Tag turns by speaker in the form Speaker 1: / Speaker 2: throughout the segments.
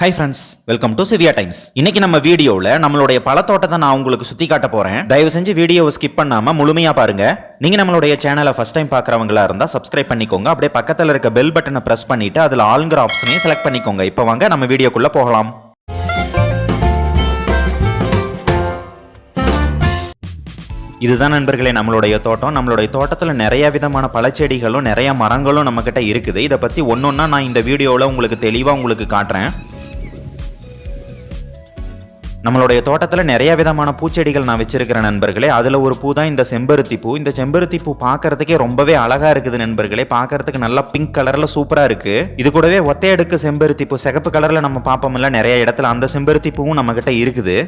Speaker 1: Hi friends welcome to Siviya Times இன்னைக்கு நம்ம வீடியோவில் நம்மளுடைய பழத்தோட்டத்தை நான் உங்களுக்கு சுத்தி காட்ட போறேன். தயவு செஞ்சு வீடியோவை ஸ்கிப் பண்ணாம முழுமையா பாருங்க. நீங்க நம்மளுடைய சேனலை ஃபர்ஸ்ட் டைம் பார்க்குறவங்களா இருந்தா சப்ஸ்கிரைப் பண்ணிக்கோங்க. அப்படியே பக்கத்தில் இருக்க பெல் பட்டனை பிரஸ் பண்ணிட்டு அதுல ஆளுங்கிற ஆப்ஷனையும் செலக்ட் பண்ணிக்கோங்க. இப்போ வாங்க நம்ம வீடியோக்குள்ள போகலாம். இதுதான் நண்பர்களே நம்மளுடைய தோட்டம். நம்மளுடைய தோட்டத்தில் நிறைய விதமான பழச்செடிகளும் நிறைய மரங்களும் நம்மக்கிட்ட இருக்குது. இதை பற்றி ஒன்றொன்னா நான் இந்த வீடியோவில் உங்களுக்கு தெளிவாக உங்களுக்கு காட்டுறேன். நம்மளுடைய தோட்டத்தில் நிறைய விதமான பூச்செடிகள் நான் வச்சிருக்கிறேன் நண்பர்களே. அதில் ஒரு பூ தான் இந்த செம்பருத்தி பூ. இந்த செம்பருத்தி பூ பார்க்கறதுக்கே ரொம்பவே அழகாக இருக்குது நண்பர்களே. பார்க்கறதுக்கு நல்லா பிங்க் கலரில் சூப்பராக இருக்குது இது கூடவே ஒத்தையடுக்கு செம்பருத்தி பூ. சிகப்பு கலரில் நம்ம பார்ப்போம்ல நிறைய இடத்துல அந்த செம்பருத்தி பூவும் நம்மக்கிட்ட இருக்குது.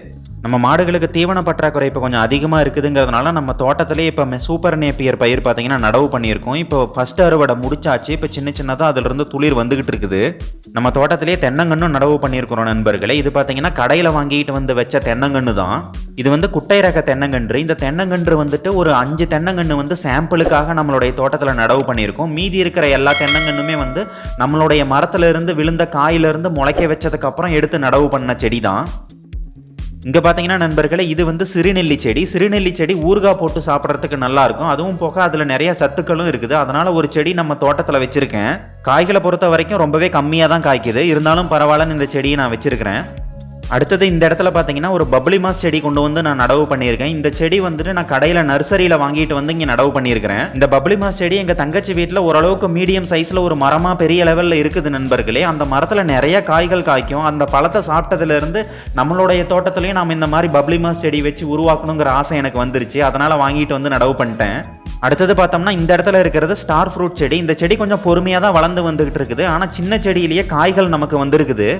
Speaker 1: நம்ம மாடுகளுக்கு தீவன பற்றாக்குறை இப்போ கொஞ்சம் அதிகமாக இருக்குதுங்கிறதுனால நம்ம தோட்டத்திலே இப்போ சூப்பர் நேப்பியர் பயிர் பார்த்தீங்கன்னா நடவு பண்ணியிருக்கோம். இப்போ ஃபஸ்ட் அறுவடை முடிச்சாச்சு. இப்போ சின்ன சின்னதாக அதிலிருந்து துளிர் வந்துகிட்டு இருக்குது. நம்ம தோட்டத்திலே தென்னங்கன்னும் நடவு பண்ணியிருக்கிறோம் நண்பர்களே. இது பார்த்தீங்கன்னா கடையில் வாங்கிட்டு வந்து வச்ச தென்னங்கன்று தான். இது வந்து குட்டை ரக தென்னங்கன்று. இந்த தென்னங்கன்று வந்துட்டு ஒரு அஞ்சு தென்னங்கன்று வந்து சாம்பிளுக்காக நம்மளுடைய தோட்டத்தில் நடவு பண்ணியிருக்கோம். மீதி இருக்கிற எல்லா தென்னங்கன்றுமே வந்து நம்மளுடைய மரத்துலேருந்து விழுந்த காயிலிருந்து முளைக்க வச்சதுக்கப்புறம் எடுத்து நடவு பண்ண செடி தான் இங்கே பார்த்தீங்கன்னா நண்பர்களே இது வந்து சிறுநெல்லி செடி. சிறுநெல்லி செடி ஊறுகாய் போட்டு சாப்பிட்றதுக்கு நல்லாயிருக்கும் அதுவும் போக அதில் நிறைய சத்துக்களும் இருக்குது. அதனால் ஒரு செடி நம்ம தோட்டத்தில் வச்சுருக்கேன். காய்களை பொறுத்த வரைக்கும் ரொம்பவே கம்மியாக தான் காய்க்குது. இருந்தாலும் பரவாயில்லன்னு இந்த செடியை நான் வச்சுருக்கிறேன். அடுத்தது இந்த இடத்துல பார்த்தீங்கன்னா ஒரு பப்ளி மாஸ் செடி கொண்டு வந்து நான் நடவு பண்ணியிருக்கேன். இந்த செடி வந்துட்டு நான் கடையில் நர்சரியில் வாங்கிட்டு வந்து இங்கே நடவு பண்ணியிருக்கிறேன். இந்த பப்ளிமாஸ் செடி எங்கள் தங்கச்சி வீட்டில் ஓரளவுக்கு மீடியம் சைஸில் ஒரு மரமாக பெரிய லெவலில் இருக்குது நண்பர்களே. அந்த மரத்தில் நிறைய காய்கள் காய்க்கும். அந்த பழத்தை சாப்பிட்டதுலேருந்து நம்மளுடைய தோட்டத்துலேயும் நாம் இந்த மாதிரி பப்ளிமாஸ் செடி வச்சு உருவாக்கணுங்கிற ஆசை எனக்கு வந்துருச்சு. அதனால் வாங்கிட்டு வந்து நடவு பண்ணிட்டேன். அடுத்தது பார்த்தோம்னா இந்த இடத்துல இருக்கிறது ஸ்டார் ஃப்ரூட் செடி. இந்த செடி கொஞ்சம் பொறுமையாக தான் வளர்ந்து வந்துகிட்டு இருக்குது. ஆனால் சின்ன செடியிலேயே காய்கள் நமக்கு வந்திருக்குது.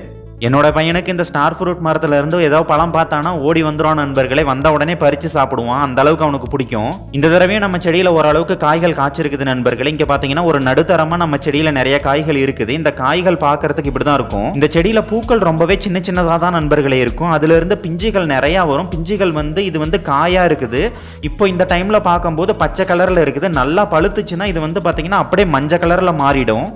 Speaker 1: என்னோட பையனுக்கு இந்த ஸ்டார் ஃப்ரூட் மரத்துல இருந்து ஏதோ பழம் பார்த்தானா ஓடி வந்துடும் நண்பர்களே. வந்த உடனே பறிச்சு சாப்பிடுவான். அந்த அளவுக்கு அவனுக்கு பிடிக்கும். இந்த தடவையும் நம்ம செடியில ஓரளவுக்கு காய்கள் காய்ச்சிருக்குது நண்பர்களே. இங்க பாத்தீங்கன்னா ஒரு நடுத்தரமா நம்ம செடியில நிறைய காய்கள் இருக்குது. இந்த காய்கள் பார்க்கறதுக்கு இப்படிதான் இருக்கும். இந்த செடியில பூக்கள் ரொம்பவே சின்ன சின்னதா தான் நண்பர்களே இருக்கும். அதுல இருந்து பிஞ்சுகள் நிறைய வரும். பிஞ்சுகள் வந்து இது வந்து காயா இருக்குது. இப்போ இந்த டைம்ல பார்க்கும்போது பச்சை கலர்ல இருக்குது. நல்லா பழுத்துச்சுன்னா இது வந்து பாத்தீங்கன்னா அப்படியே மஞ்சள் கலர்ல மாறிடும்.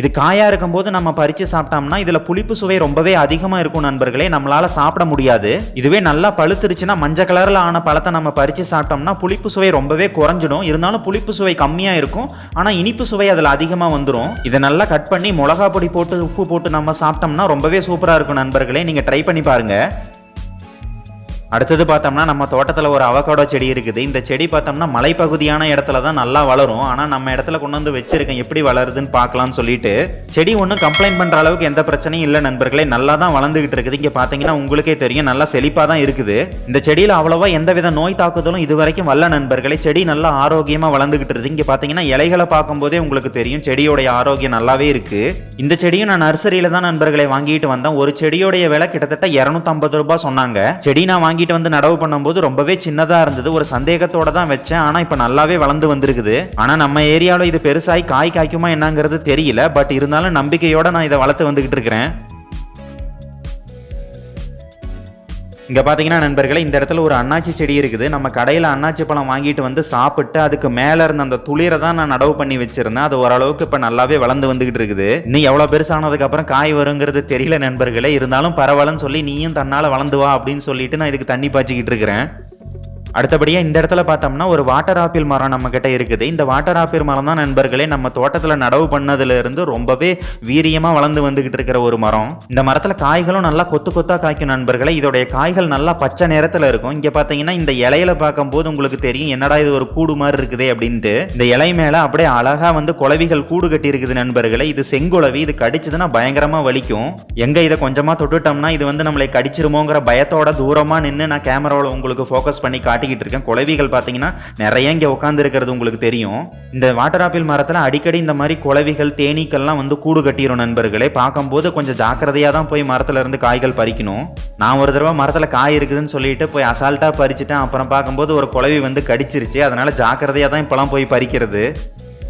Speaker 1: இது காயாக இருக்கும்போது நம்ம பறித்து சாப்பிட்டோம்னா இதில் புளிப்பு சுவை ரொம்பவே அதிகமாக இருக்கும் நண்பர்களே. நம்மளால் சாப்பிட முடியாது. இதுவே நல்லா பழுத்துருச்சுன்னா மஞ்சள் கலரில் ஆன பழத்தை நம்ம பறித்து சாப்பிட்டோம்னா புளிப்பு சுவை ரொம்பவே குறைஞ்சிடும். இருந்தாலும் புளிப்பு சுவை கம்மியாக இருக்கும். ஆனால் இனிப்பு சுவை அதில் அதிகமாக வந்துடும் இதை நல்லா கட் பண்ணி மிளகா பொடி போட்டு உப்பு போட்டு நம்ம சாப்பிட்டோம்னா ரொம்பவே சூப்பராக இருக்கும் நண்பர்களே. நீங்கள் ட்ரை பண்ணி பாருங்கள் அடுத்தது பார்த்தோம்னா நம்ம தோட்டத்தில் ஒரு அவகாடோ செடி இருக்குது. இந்த செடி பார்த்தோம்னா மலைப்பகுதியான இடத்துல தான் நல்லா வளரும். ஆனால் நம்ம இடத்துல கொண்டு வந்து வச்சிருக்கேன். எப்படி வளருதுன்னு பார்க்கலாம்னு சொல்லிட்டு செடி ஒன்றும் கம்ப்ளைண்ட் பண்ணுற அளவுக்கு எந்த பிரச்சனையும் இல்லை நண்பர்களே. நல்லா தான் வளர்ந்துகிட்டு இருக்குது. இங்கே பார்த்தீங்கன்னா உங்களுக்கே தெரியும். நல்லா செழிப்பாக தான் இருக்குது. இந்த செடியில் அவ்வளோவா எந்தவித நோய் தாக்குதலும் இது வரைக்கும் வரல நண்பர்களே. செடி நல்லா ஆரோக்கியமாக வளர்ந்துகிட்டு இருக்குது. இங்கே பார்த்தீங்கன்னா இலைகளை பார்க்கும்போதே உங்களுக்கு தெரியும். செடியோடைய ஆரோக்கியம் நல்லாவே இருக்கு. இந்த செடியும் நான் நர்சரியில தான் நண்பர்களை வாங்கிட்டு வந்தேன். ஒரு செடியோடைய விலை கிட்டத்தட்ட இரநூத்தம்பது ரூபாய் சொன்னாங்க. செடி நான் வாங்கி வாங்கிட்டு வந்து நடவு பண்ணும்போது ரொம்பவே சின்னதாக இருந்தது. ஒரு சந்தேகத்தோட தான் வச்சேன். ஆனால் இப்போ நல்லாவே வளர்ந்து வந்திருக்குது. ஆனால் நம்ம ஏரியாவில் இது பெருசாகி காய் காய்க்குமா என்னங்கிறது தெரியல. பட் இருந்தாலும் நம்பிக்கையோட நான் இதை வளர்த்து வந்துகிட்டு இருக்கிறேன். இங்க பாத்தீங்கன்னா நண்பர்களே இந்த இடத்துல ஒரு அண்ணாச்சி செடி இருக்குது. நம்ம கடையில அண்ணாச்சி பழம் வாங்கிட்டு வந்து சாப்பிட்டு அதுக்கு மேல இருந்த அந்த துளிரை தான் நான் நடவு பண்ணி வச்சிருந்தேன். அது ஓரளவுக்கு இப்ப நல்லாவே வளர்ந்து வந்துகிட்டு இருக்குது. நீ எவ்வளவு பெருசானதுக்கு அப்புறம் காய் வருங்கிறது தெரியல நண்பர்களே. இருந்தாலும் பரவாயில்லன்னு சொல்லி நீயும் தன்னால வளர்ந்து வா அப்படின்னு சொல்லிட்டு நான் இதுக்கு தண்ணி பாய்ச்சிக்கிட்டு இருக்கிறேன். அடுத்தபடியாக இந்த இடத்துல பார்த்தோம்னா ஒரு வாட்டர் ஆப்பிள் மரம் நம்ம கிட்ட இருக்குது. இந்த வாட்டர் ஆப்பிள் மரம் தான் நண்பர்களே நம்ம தோட்டத்தில் நடவு பண்ணதுலேருந்து ரொம்பவே வீரியமாக வளர்ந்து வந்துகிட்டு இருக்கிற ஒரு மரம். இந்த மரத்தில் காய்களும் நல்லா கொத்து கொத்தாக காய்க்கும் நண்பர்களே. இதோடைய காய்கள் நல்லா பச்சை நேரத்தில் இருக்கும். இங்கே பார்த்தீங்கன்னா இந்த இலையில பார்க்கும்போது உங்களுக்கு தெரியும் என்னடா இது ஒரு கூடு மாதிரி இருக்குது அப்படின்ட்டு. இந்த இலை மேலே அப்படியே அழகாக வந்து குளவிகள் கூடு கட்டி இருக்குது நண்பர்களே. இது செங்குளவி இது கடிச்சதுன்னா பயங்கரமாக வலிக்கும். எங்கே இதை கொஞ்சமாக தொட்டுட்டோம்னா இது வந்து நம்மளை கடிச்சிருமோங்கிற பயத்தோட தூரமாக நின்று நான் கேமராவில் உங்களுக்கு ஃபோக்கஸ் பண்ணி காட்டி காட்டிக்கிட்டு இருக்கேன். குலவிகள் பார்த்தீங்கன்னா நிறைய இங்கே உட்காந்துருக்கிறது உங்களுக்கு தெரியும். இந்த வாட்டர் ஆப்பிள் மரத்தில் அடிக்கடி இந்த மாதிரி குலவிகள் தேனீக்கள்லாம் வந்து கூடு கட்டிடும் நண்பர்களே. பார்க்கும்போது கொஞ்சம் ஜாக்கிரதையாக தான் போய் மரத்தில் இருந்து காய்கள் பறிக்கணும். நான் ஒரு தடவை மரத்தில் காய் இருக்குதுன்னு சொல்லிட்டு போய் அசால்ட்டாக பறிச்சுட்டேன். அப்புறம் பார்க்கும்போது ஒரு குலவி வந்து கடிச்சிருச்சு. அதனால் ஜாக்கிரதையாக தான் இப்போலாம் போய் பறிக்கிறது.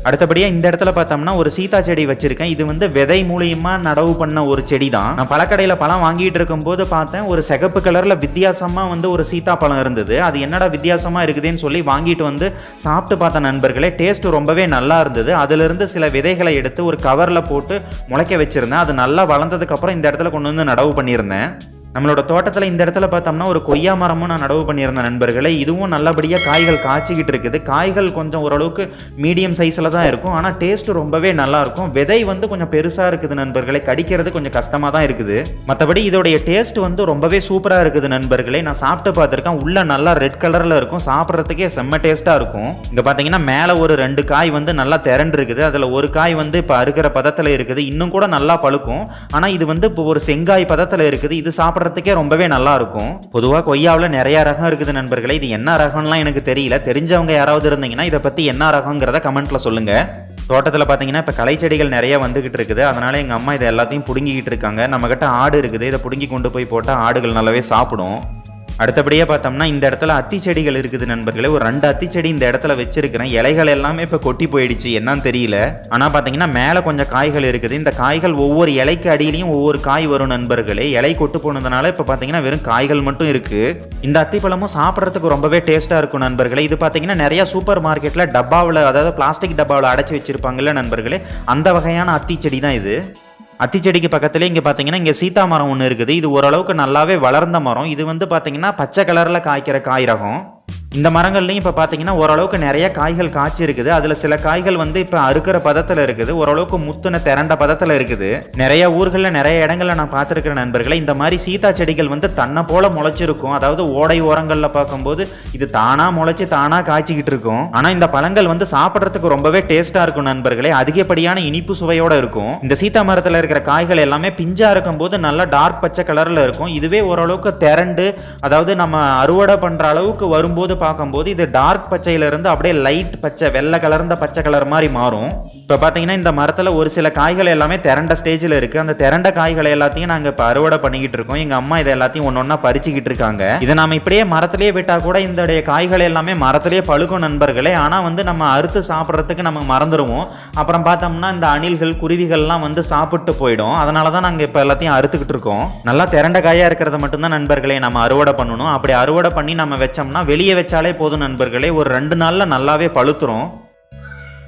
Speaker 1: அடுத்தபடியாக இந்த இடத்துல பார்த்தோம்னா ஒரு சீதா செடி வச்சிருக்கேன். இது வந்து விதை மூலியமாக நடவு பண்ண ஒரு செடி தான் நான் பழக்கடையில் பழம் வாங்கிட்டு இருக்கும்போது பார்த்தேன் ஒரு சிகப்பு கலரில் வித்தியாசமாக வந்து ஒரு சீதா பழம் இருந்தது. அது என்னடா வித்தியாசமாக இருக்குதுன்னு சொல்லி வாங்கிட்டு வந்து சாப்பிட்டு பார்த்த நண்பர்களே டேஸ்ட் ரொம்பவே நல்லா இருந்தது. அதிலிருந்து சில விதைகளை எடுத்து ஒரு கவரில் போட்டு முளைக்க வச்சுருந்தேன். அது நல்லா வளர்ந்ததுக்கப்புறம் இந்த இடத்துல கொண்டு வந்து நடவு பண்ணியிருந்தேன். நம்மளோட தோட்டத்தில் இந்த இடத்துல பார்த்தோம்னா ஒரு கொய்யா மரமும் நான் நடவு பண்ணியிருந்தேன் நண்பர்களே. இதுவும் நல்லபடியாக காய்கள் காய்ச்சிக்கிட்டு இருக்குது. காய்கள் கொஞ்சம் ஓரளவுக்கு மீடியம் சைஸில் தான் இருக்கும். ஆனால் டேஸ்ட் ரொம்பவே நல்லாயிருக்கும் விதை வந்து கொஞ்சம் பெருசாக இருக்குது நண்பர்களே. கடிக்கிறது கொஞ்சம் கஷ்டமாக தான் இருக்குது. மற்றபடி இதோடைய டேஸ்ட் வந்து ரொம்பவே சூப்பராக இருக்குது நண்பர்களே. நான் சாப்பிட்டு பார்த்துருக்கேன். உள்ளே நல்லா ரெட் கலரில் இருக்கும். சாப்பிட்றதுக்கே செம்ம டேஸ்ட்டாக இருக்கும். இங்கே பார்த்தீங்கன்னா மேலே ஒரு ரெண்டு காய் வந்து நல்லா திரண்டு இருக்குது அதில் ஒரு காய் வந்து இப்போ அறுக்கிற பதத்தில் இருக்குது. இன்னும் கூட நல்லா பழுக்கும். ஆனால் இது வந்து இப்போ ஒரு செங்காய் பதத்தில் இருக்குது. இது சாப்பிட்றதுக்கே ரொம்பவே நல்லா இருக்கும். பொதுவாக கொய்யாவில் நிறைய ரகம் இருக்குது நண்பர்களே இது என்ன ரகம்லாம் எனக்கு தெரியல. தெரிஞ்சவங்க யாராவது இருந்தீங்கன்னா இதை பற்றி என்ன ரகங்கிறத கமெண்ட்டில் சொல்லுங்கள் தோட்டத்தில் பார்த்தீங்கன்னா இப்போ கலை செடிகள் நிறைய வந்துகிட்டு இருக்குது. அதனால் எங்கள் அம்மா இதை எல்லாத்தையும் பிடுங்கிக்கிட்டு இருக்காங்க. நம்மக்கிட்ட ஆடு இருக்குது. இதை பிடுங்கி கொண்டு போய் போட்டால் ஆடுகள் நல்லாவே சாப்பிடும். அடுத்தபடியாக பார்த்தோம்னா இந்த இடத்துல அத்தி செடிகள் இருக்குது நண்பர்களே. ஒரு ரெண்டு அத்தி செடி இந்த இடத்துல வச்சிருக்கிறேன். இலைகள் எல்லாமே இப்போ கொட்டி போயிடுச்சு. என்னன்னு தெரியல. ஆனால் பார்த்தீங்கன்னா மேலே கொஞ்சம் காய்கள் இருக்குது. இந்த காய்கள் ஒவ்வொரு இலைக்கு அடியிலையும் ஒவ்வொரு காய் வரும் நண்பர்களே. இலை கொட்டு போனதுனால இப்போ பார்த்தீங்கன்னா வெறும் காய்கள் மட்டும் இருக்குது இந்த அத்தி பழமும் சாப்பிட்றதுக்கு ரொம்பவே டேஸ்ட்டாக இருக்கும் நண்பர்களே. இது பார்த்தீங்கன்னா நிறைய சூப்பர் மார்க்கெட்டில் டப்பாவில் அதாவது பிளாஸ்டிக் டப்பாவில் அடைச்சி வச்சிருப்பாங்கல்ல நண்பர்களே. அந்த வகையான அத்தி செடி தான் இது. அத்திச்செடிக்கு பக்கத்துலேயே இங்கே பார்த்தீங்கன்னா இங்கே சீதா மரம் ஒன்று இருக்குது. இது ஓரளவுக்கு நல்லாவே வளர்ந்த மரம். இது வந்து பார்த்தீங்கன்னா பச்சை கலரில் காய்க்கிற காய் ரகம். இந்த மரங்கள்லையும் இப்போ பார்த்தீங்கன்னா ஓரளவுக்கு நிறைய காய்கள் காய்ச்சி இருக்குது. அதில் சில காய்கள் வந்து இப்போ அறுக்கிற பதத்தில் இருக்குது. ஓரளவுக்கு முத்துன திரண்ட பதத்தில் இருக்குது. நிறைய ஊர்களில் நிறைய இடங்களில் நான் பார்த்துருக்கிற நண்பர்களை இந்த மாதிரி சீதா செடிகள் வந்து தன்னை போல முளைச்சிருக்கும். அதாவது ஓடை ஓரங்களில் பார்க்கும்போது இது தானாக முளைச்சி தானாக காய்ச்சிக்கிட்டு இருக்கும். ஆனால் இந்த பழங்கள் வந்து சாப்பிட்றதுக்கு ரொம்பவே டேஸ்ட்டாக இருக்கும் நண்பர்களே. அதிகப்படியான இனிப்பு சுவையோடு இருக்கும். இந்த சீதா மரத்தில் இருக்கிற காய்கள் எல்லாமே பிஞ்சாக இருக்கும்போது நல்லா டார்க் பச்சை கலரில் இருக்கும். இதுவே ஓரளவுக்கு திரண்டு அதாவது நம்ம அறுவடை பண்ணுற அளவுக்கு வரும்போது பார்க்கும்போது இது டார்க் பச்சையிலிருந்து அப்படியே லைட் பச்சை வெள்ளை கலர்ந்த பச்சை கலர் மாதிரி மாறும். இப்போ பார்த்தீங்கன்னா இந்த மரத்தில் ஒரு சில காய்கள் எல்லாமே திரண்ட ஸ்டேஜில் இருக்குது அந்த திரண்ட காய்களை எல்லாத்தையும் நாங்கள் இப்போ அறுவடை பண்ணிக்கிட்டு இருக்கோம். எங்கள் அம்மா இதை எல்லாத்தையும் ஒன்று ஒன்றா பறிச்சுக்கிட்டு இருக்காங்க. இதை நம்ம இப்படியே மரத்திலேயே விட்டால் கூட இந்த காய்கள் எல்லாமே மரத்திலேயே பழுக்கும் நண்பர்களே. ஆனால் வந்து நம்ம அறுத்து சாப்பிட்றதுக்கு நம்ம மறந்துடுவோம் அப்புறம் பார்த்தோம்னா இந்த அணில்கள் குருவிகள்லாம் வந்து சாப்பிட்டு போயிடும். அதனால தான் நாங்கள் இப்போ எல்லாத்தையும் அறுத்துக்கிட்டு இருக்கோம். நல்லா திரண்ட காயாக இருக்கிறத மட்டும்தான் நண்பர்களே நம்ம அறுவடை பண்ணணும். அப்படி அறுவடை பண்ணி நம்ம வச்சோம்னா வெளியே வச்சாலே போதும் நண்பர்களே. ஒரு ரெண்டு நாளில் நல்லாவே பழுத்துரும்.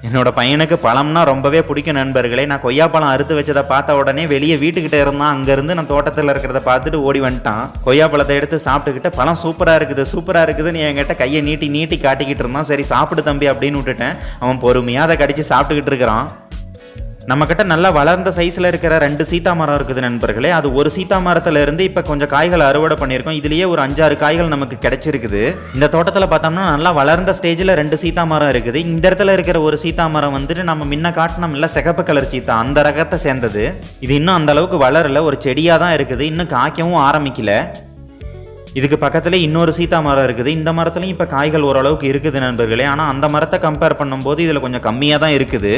Speaker 1: என்னோட பையனுக்கு பழம்னா ரொம்பவே பிடிக்கும் நண்பர்களே. நான் கொய்யா பழம் அறுத்து வச்சதை பார்த்த உடனே வெளியே வீட்டுக்கிட்ட இருந்தான். அங்கேருந்து நான் தோட்டத்தில் இருக்கிறத பார்த்துட்டு ஓடி வந்துட்டான். கொய்யா பழத்தை எடுத்து சாப்பிட்டுக்கிட்டு பழம் சூப்பராக இருக்குது சூப்பராக இருக்குதுன்னு என்கிட்ட கையை நீட்டி நீட்டி காட்டிக்கிட்டு இருந்தான். சரி சாப்பிடு தம்பி அப்படின்னு விட்டுட்டேன். அவன் பொறுமையாக அதை கடிச்சு சாப்பிட்டுக்கிட்டு இருக்கிறான். நம்மக்கிட்ட நல்லா வளர்ந்த சைஸில் இருக்கிற ரெண்டு சீத்தா மரம் இருக்குது நண்பர்களே. அது ஒரு சீத்தா மரத்தில் இருந்து இப்போ கொஞ்சம் காய்கள் அறுவடை பண்ணியிருக்கோம். இதுலேயே ஒரு அஞ்சாறு காய்கள் நமக்கு கிடைச்சிருக்குது. இந்த தோட்டத்தில் பார்த்தோம்னா நல்லா வளர்ந்த ஸ்டேஜில் ரெண்டு சீத்தா மரம் இருக்குது. இந்த இடத்துல இருக்கிற ஒரு சீத்தா மரம் வந்துட்டு நம்ம முன்ன காட்டினோம்ல சிகப்பு கலர் சீத்தா அந்த ரகத்தை சேர்ந்தது. இது இன்னும் அந்த அளவுக்கு வளரல. ஒரு செடியாக தான் இருக்குது. இன்னும் காய்க்கவும் ஆரம்பிக்கல. இதுக்கு பக்கத்துல இன்னொரு சீதா மரம் இருக்குது. இந்த மரத்துலையும் இப்போ காய்கள் ஓரளவுக்கு இருக்குது நண்பர்களே. ஆனால் அந்த மரத்தை கம்பேர் பண்ணும்போது இதில் கொஞ்சம் கம்மியாக தான் இருக்குது.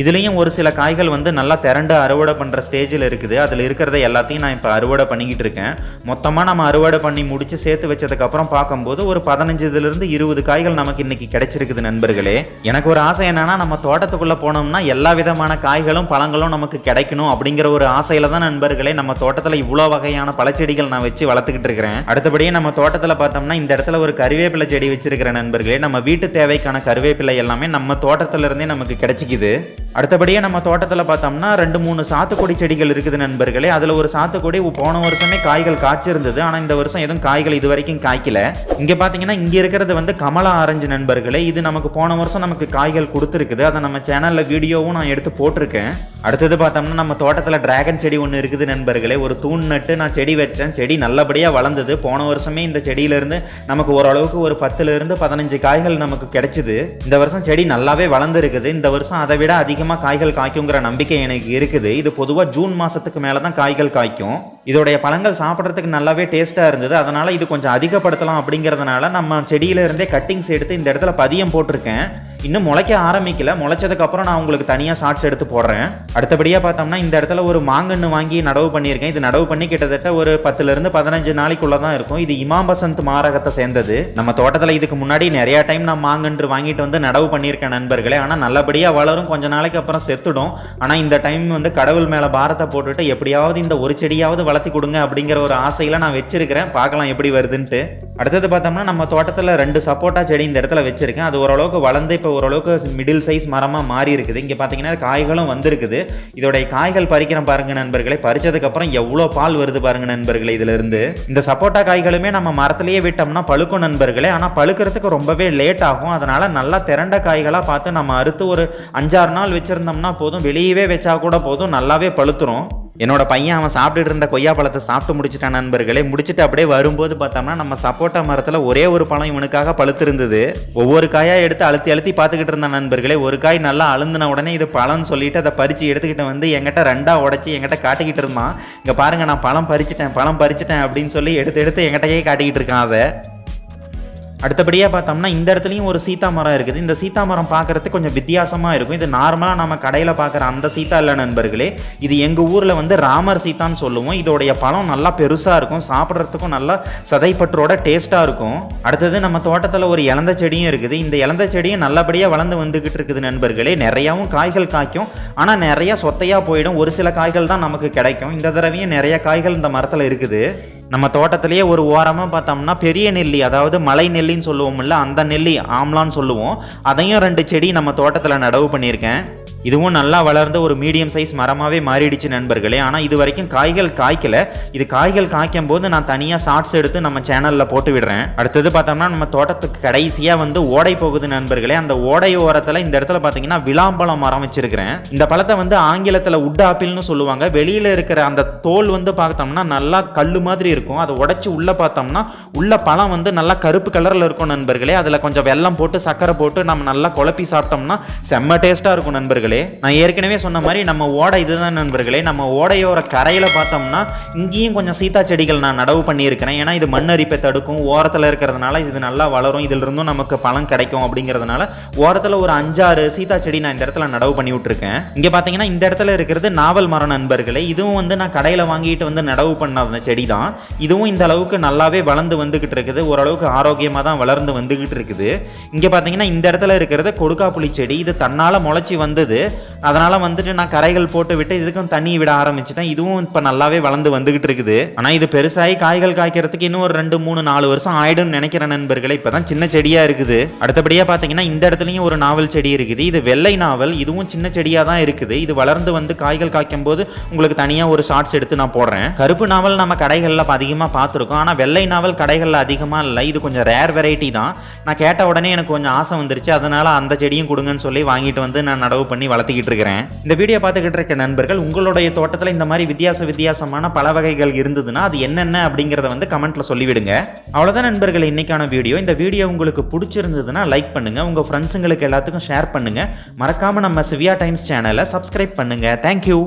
Speaker 1: இதுலேயும் ஒரு சில காய்கள் வந்து நல்லா திரண்டு அறுவடை பண்ணுற ஸ்டேஜில் இருக்குது. அதில் இருக்கிறத எல்லாத்தையும் நான் இப்போ அறுவடை பண்ணிக்கிட்டு இருக்கேன். மொத்தமாக நம்ம அறுவடை பண்ணி முடிச்சு சேர்த்து வச்சதுக்கப்புறம் பார்க்கும்போது ஒரு பதினஞ்சுலேருந்து இருபது காய்கள் நமக்கு இன்னைக்கு கிடைச்சிருக்குது நண்பர்களே. எனக்கு ஒரு ஆசை என்னன்னா நம்ம தோட்டத்துக்குள்ளே போனோம்னா எல்லா விதமான காய்களும் பழங்களும் நமக்கு கிடைக்கணும் அப்படிங்கிற ஒரு ஆசையில தான் நண்பர்களே நம்ம தோட்டத்தில் இவ்வளோ வகையான பழச்செடிகள் நான் வச்சு வளர்த்துக்கிட்டு இருக்கிறேன். அப்படியே நம்ம தோட்டத்தில் பார்த்தோம்னா இந்த இடத்துல ஒரு கருவேப்பிலை செடி வச்சிருக்கிற நண்பர்களே நம்ம வீட்டு தேவைக்கான கருவேப்பிலை எல்லாமே நம்ம தோட்டத்திலிருந்தே நமக்கு கிடைச்சிக்குது. அடுத்தபடியே நம்ம தோட்டத்தில் பார்த்தோம்னா ரெண்டு மூணு சாத்துக்குடி செடிகள் இருக்குது நண்பர்களே. அதில் ஒரு சாத்துக்குடி போன வருஷமே காய்கள் காய்ச்சிருந்தது. ஆனால் இந்த வருஷம் எதுவும் காய்கள் இது வரைக்கும் காய்க்கல. இங்கே பார்த்தீங்கன்னா இங்கே இருக்கிறது வந்து கமலா ஆரஞ்சு நண்பர்களே. இது நமக்கு போன வருஷம் நமக்கு காய்கள் கொடுத்துருக்குது. அதை நம்ம சேனலில் வீடியோவும் நான் எடுத்து போட்டிருக்கேன். அடுத்தது பார்த்தோம்னா நம்ம தோட்டத்தில் டிராகன் செடி ஒன்று இருக்குது நண்பர்களே. ஒரு தூண் நட்டு நான் செடி வச்சேன். செடி நல்லபடியாக வளர்ந்தது. போன வருஷமே இந்த செடியிலேருந்து நமக்கு ஓரளவுக்கு ஒரு பத்துலேருந்து பதினஞ்சு காய்கள் நமக்கு கிடைச்சிது. இந்த வருஷம் செடி நல்லாவே வளர்ந்துருக்குது. இந்த வருஷம் அதை விட அதிகமாக காய்கள் காய்க்குங்கிற நம்பிக்கை எனக்கு இருக்குது. இது பொதுவாக ஜூன் மாதத்துக்கு மேலே தான் காய்கள் காய்க்கும். இதோடைய பழங்கள் சாப்பிட்றதுக்கு நல்லாவே டேஸ்ட்டாக இருந்தது. அதனால் இது கொஞ்சம் அதிகப்படுத்தலாம் அப்படிங்கிறதுனால நம்ம செடியிலேருந்தே கட்டிங்ஸ் எடுத்து இந்த இடத்துல பதியம் போட்டிருக்கேன். இன்னும் முளைக்க ஆரம்பிக்கல. முளைச்சதுக்கப்புறம் நான் உங்களுக்கு தனியாக ஷார்ட்ஸ் எடுத்து போடுறேன். அடுத்தபடியாக பார்த்தோம்னா இந்த இடத்துல ஒரு மாங்கன்று வாங்கி நடவு பண்ணியிருக்கேன். இது நடவு பண்ணி கிட்டத்தட்ட ஒரு பத்துலேருந்து பதினஞ்சு நாளைக்குள்ளே தான் இருக்கும். இது இமாம் பசந்த் மாரகத்தை சேர்ந்தது. நம்ம தோட்டத்தில் இதுக்கு முன்னாடி நிறையா டைம் நான் மாங்கன்று வாங்கிட்டு வந்து நடவு பண்ணியிருக்கேன் நண்பர்களே. ஆனால் நல்லபடியாக வளரும். கொஞ்ச நாளைக்கு அப்புறம் செத்துடும். ஆனால் இந்த டைம் வந்து கடவுள் மேலே பாரத்தை போட்டுட்டு எப்படியாவது இந்த ஒரு செடியாவது வளர்த்தி கொடுங்க அப்படிங்கிற ஒரு ஆசையில் நான் வச்சிருக்கிறேன். பார்க்கலாம் எப்படி வருதுன்ட்டு. அடுத்தது பார்த்தோம்னா நம்ம தோட்டத்தில் ரெண்டு சப்போட்டா செடி இந்த இடத்துல வச்சிருக்கேன். அது ஓரளவுக்கு வளர்ந்து இப்போ ஓரளவுக்கு மிடில் சைஸ் மரமாக மாறி இருக்குது. இங்கே பார்த்தீங்கன்னா காய்களும் வந்திருக்குது. இதோடைய காய்கள் பறிக்கிறேன் பாருங்க நண்பர்களே. பறிச்சதுக்கப்புறம் எவ்வளோ பால் வருது பாருங்க நண்பர்களே இதிலிருந்து. இந்த சப்போட்டா காய்களுமே நம்ம மரத்துலேயே விட்டோம்னா பழுக்கும் நண்பர்களே. ஆனால் பழுக்கிறதுக்கு ரொம்பவே லேட் ஆகும். அதனால் நல்லா திரண்ட காய்களாக பார்த்து நம்ம அறுத்து ஒரு அஞ்சாறு நாள் வச்சுருந்தோம்னா போதும். வெளியவே வச்சா கூட போதும். நல்லாவே பழுத்துரும். என்னோட பையன் அவன் சாப்பிட்டுட்டு இருந்த கொய்யா பழத்தை சாப்பிட்டு முடிச்சிட்டான் நண்பர்களே. முடிச்சுட்டு அப்படியே வரும்போது பார்த்தோம்னா நம்ம சப்போட்டா மரத்தில் ஒரே ஒரு பழம் இவனுக்காக பழுத்திருந்தது. ஒவ்வொரு காயாக எடுத்து அழுத்தி அழுத்தி பார்த்துக்கிட்டு இருந்த நண்பர்களே. ஒரு காய் நல்லா அழுந்தின உடனே இது பழம்னு சொல்லிட்டு அதை பறித்து எடுத்துக்கிட்டு வந்து எங்கிட்ட ரெண்டாக உடச்சி என்கிட்ட காட்டிக்கிட்டு இருந்தான். இங்கே பாருங்கள் நான் பழம் பறிச்சிட்டேன் பழம் பறிச்சிட்டேன் அப்படின்னு சொல்லி எடுத்து எடுத்து என்கிட்டயே காட்டிக்கிட்டு இருக்கான் அதை. அடுத்தபடியாக பார்த்தோம்னா இந்த இடத்துலையும் ஒரு சீதா மரம் இருக்குது. இந்த சீதா மரம் பார்க்கறதுக்கு கொஞ்சம் வித்தியாசமாக இருக்கும். இது நார்மலாக நம்ம கடையில் பார்க்குற அந்த சீதா இல்லை நண்பர்களே. இது எங்கள் ஊரில் வந்து ராமர் சீதான்னு சொல்லுவோம். இதோடைய பழம் நல்லா பெருசாக இருக்கும். சாப்பிட்றதுக்கும் நல்லா சதைப்பற்றோட டேஸ்ட்டாக இருக்கும். அடுத்தது நம்ம தோட்டத்தில் ஒரு இலந்த செடியும் இருக்குது. இந்த இலந்த செடியும் நல்லபடியாக வளர்ந்து வந்துக்கிட்டு இருக்குது நண்பர்களே. நிறையாவும் காய்கள் காய்க்கும். ஆனால் நிறையா சொத்தையாக போயிடும். ஒரு சில காய்கள் தான் நமக்கு கிடைக்கும். இந்த தடவையும் நிறைய காய்கள் இந்த மரத்தில் இருக்குது. நம்ம தோட்டத்திலேயே ஒரு ஓரமாக பார்த்தோம்னா பெரிய நெல்லி அதாவது மலை நெல்லின்னு சொல்லுவோம்ல அந்த நெல்லி ஆம்லான்னு சொல்லுவோம். அதையும் ரெண்டு செடி நம்ம தோட்டத்தில் நடவு பண்ணியிருக்கேன். இதுவும் நல்லா வளர்ந்த ஒரு மீடியம் சைஸ் மரமாகவே மாறிடுச்சு நண்பர்களே. ஆனால் இது வரைக்கும் காய்கள் காய்க்கல. இது காய்கள் காய்க்கும் போது நான் தனியாக ஷார்ட்ஸ் எடுத்து நம்ம சேனலில் போட்டு விடுறேன். அடுத்தது பார்த்தோம்னா நம்ம தோட்டத்துக்கு கடைசியாக வந்து ஓடை போகுது நண்பர்களே. அந்த ஓடை ஓரத்தில் இந்த இடத்துல பார்த்தீங்கன்னா விளாம்பழம் மரம் வச்சிருக்கிறேன். இந்த பழத்தை வந்து ஆங்கிலத்தில் உட் ஆப்பிள்னு சொல்லுவாங்க. வெளியில் இருக்கிற அந்த தோல் வந்து பார்த்தோம்னா நல்லா கல் மாதிரி இருக்கும். அதை உடைச்சி உள்ளே பார்த்தோம்னா உள்ள பழம் வந்து நல்லா கருப்பு கலரில் இருக்கும் நண்பர்களே. அதில் கொஞ்சம் வெல்லம் போட்டு சக்கரை போட்டு நம்ம நல்லா குழப்பி சாப்பிட்டோம்னா செம்ம டேஸ்ட்டாக இருக்கும் நண்பர்களே. நான் ஏற்கனவே சொன்ன மாதிரி நம்ம ஓடை இதுதான் நண்பர்களே. நம்ம ஓடையோர கரையில் பார்த்தோம்னா இங்கேயும் கொஞ்சம் சீதா செடிகள் நான் நடவு பண்ணியிருக்கிறேன். ஏன்னா இது மண்ணரிப்பை தடுக்கும். ஓரத்தில் இருக்கிறதுனால இது நல்லா வளரும். இதிலிருந்தும் நமக்கு பழம் கிடைக்கும் அப்படிங்கிறதுனால ஓரத்தில் ஒரு அஞ்சாறு சீதா செடி நான் இந்த இடத்துல நடவு பண்ணி விட்டுருக்கேன். இங்கே பார்த்தீங்கன்னா இந்த இடத்துல இருக்கிறது நாவல் மரம் நண்பர்களே. இதுவும் வந்து நான் கடையில் வாங்கிட்டு வந்து நடவு பண்ண அந்த செடி தான் இதுவும் இந்த அளவுக்கு நல்லாவே வளர்ந்து வந்துக்கிட்டு இருக்குது. ஓரளவுக்கு ஆரோக்கியமாக தான் வளர்ந்து வந்துக்கிட்டு இருக்குது. இங்கே பார்த்தீங்கன்னா இந்த இடத்துல இருக்கிறது கொடுக்காப்புளி செடி. இது தன்னால் முளைச்சி வந்தது. அதனால் வந்துட்டு நான் கரைகள் போட்டு விட்டு இதுக்கும் தண்ணி விட ஆரம்பிச்சிட்டேன். இதுவும் இப்போ நல்லாவே வளர்ந்து வந்துகிட்டு இருக்குது. ஆனால் இது பெருசாகி காய்கள் காய்க்கிறதுக்கு இன்னும் ஒரு ரெண்டு மூணு நாலு வருஷம் ஆயிடும்னு நினைக்கிறேன் நண்பர்களே இப்போ தான் சின்ன செடியாக இருக்குது. அடுத்தபடியாக பார்த்தீங்கன்னா இந்த இடத்துலையும் ஒரு நாவல் செடி இருக்குது. இது வெள்ளை நாவல். இதுவும் சின்ன செடியாக தான் இருக்குது. இது வளர்ந்து வந்து காய்கள் காய்க்கும் போது உங்களுக்கு தனியாக ஒரு ஷார்ட்ஸ் எடுத்து நான் போடுறேன். கருப்பு நாவல் நம்ம கடைகளில் அதிகமாக பார்த்துருக்கோம் ஆனால் வெள்ளை நாவல் கடைகளில் அதிகமாக இல்லை. இது கொஞ்சம் ரேர் வெரைட்டி தான். நான் கேட்ட உடனே எனக்கு கொஞ்சம் ஆசை வந்துருச்சு. அதனால் அந்த செடியும் கொடுங்கன்னு சொல்லி வாங்கிட்டு வந்து நான் நடவு பண்ணி பண்ணி வளர்த்திக்கிட்டு இருக்கிறேன் இந்த வீடியோ பார்த்துக்கிட்டு இருக்க நண்பர்கள் உங்களுடைய தோட்டத்தில் இந்த மாதிரி வித்தியாச வித்தியாசமான பல வகைகள் இருந்ததுன்னா அது என்னென்ன அப்படிங்கிறத வந்து கமெண்ட்ல சொல்லிவிடுங்க. அவ்வளோதான் நண்பர்கள் இன்னைக்கான வீடியோ. இந்த வீடியோ உங்களுக்கு பிடிச்சிருந்ததுன்னா லைக் பண்ணுங்க உங்க ஃப்ரெண்ட்ஸுங்களுக்கு எல்லாத்துக்கும் ஷேர் பண்ணுங்க. மறக்காம நம்ம சிவியா டைம்ஸ் சேனலை சப்ஸ்கிரைப் பண்ணுங்க. Thank you